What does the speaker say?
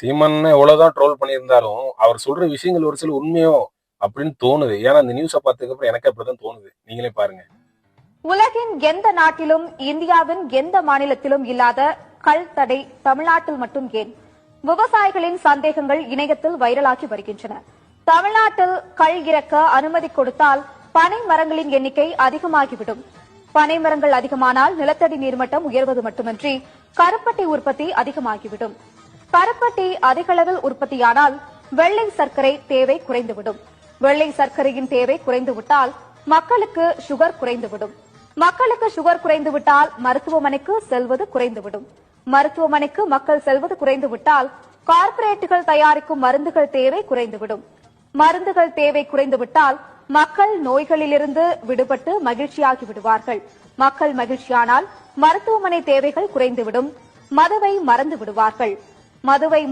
சீமன் எவ்வளவுதான் ட்ரோல் பண்ணியிருந்தாலும் அவர் சொல்ற விஷயங்கள் ஒரு சில உண்மையோ அப்படின்னு தோணுது. ஏன்னா அந்த நியூஸை பார்த்ததுக்கு அப்புறம் எனக்கு அப்படிதான் தோணுது. நீங்களே பாருங்க. உலகின் எந்த நாட்டிலும் இந்தியாவின் எந்த மாநிலத்திலும் இல்லாத கல் தடை தமிழ்நாட்டில் மட்டும் ஏன்? விவசாயிகளின் சந்தேகங்கள் இணையத்தில் வைரலாகி வருகின்றன. தமிழ்நாட்டில் கல் இறக்க அனுமதி கொடுத்தால் பனை மரங்களின் எண்ணிக்கை அதிகமாகிவிடும். பனை மரங்கள் அதிகமானால் நிலத்தடி நீர்மட்டம் உயர்வது மட்டுமின்றி கருப்பட்டை உற்பத்தி அதிகமாகிவிடும். கருப்பட்டி அதிகளவில் உற்பத்தியானால் வெள்ளை சர்க்கரை தேவை குறைந்துவிடும். வெள்ளை சர்க்கரையின் தேவை குறைந்துவிட்டால் மக்களுக்கு சுகர் குறைந்துவிடும். மக்களுக்கு சுகர் குறைந்துவிட்டால் மருத்துவமனைக்கு செல்வது குறைந்துவிடும். மருத்துவமனைக்கு மக்கள் செல்வது குறைந்துவிட்டால் கார்ப்பரேட்டுகள் தயாரிக்கும் மருந்துகள் தேவை குறைந்துவிடும். மருந்துகள் தேவை குறைந்துவிட்டால் மக்கள் நோய்களிலிருந்து விடுபட்டு மகிழ்ச்சியாகி விடுவார்கள். மக்கள் மகிழ்ச்சியானால் மருத்துவமனை தேவைகள் குறைந்துவிடும். மதுவை மறந்து விடுவார்கள். மதுவை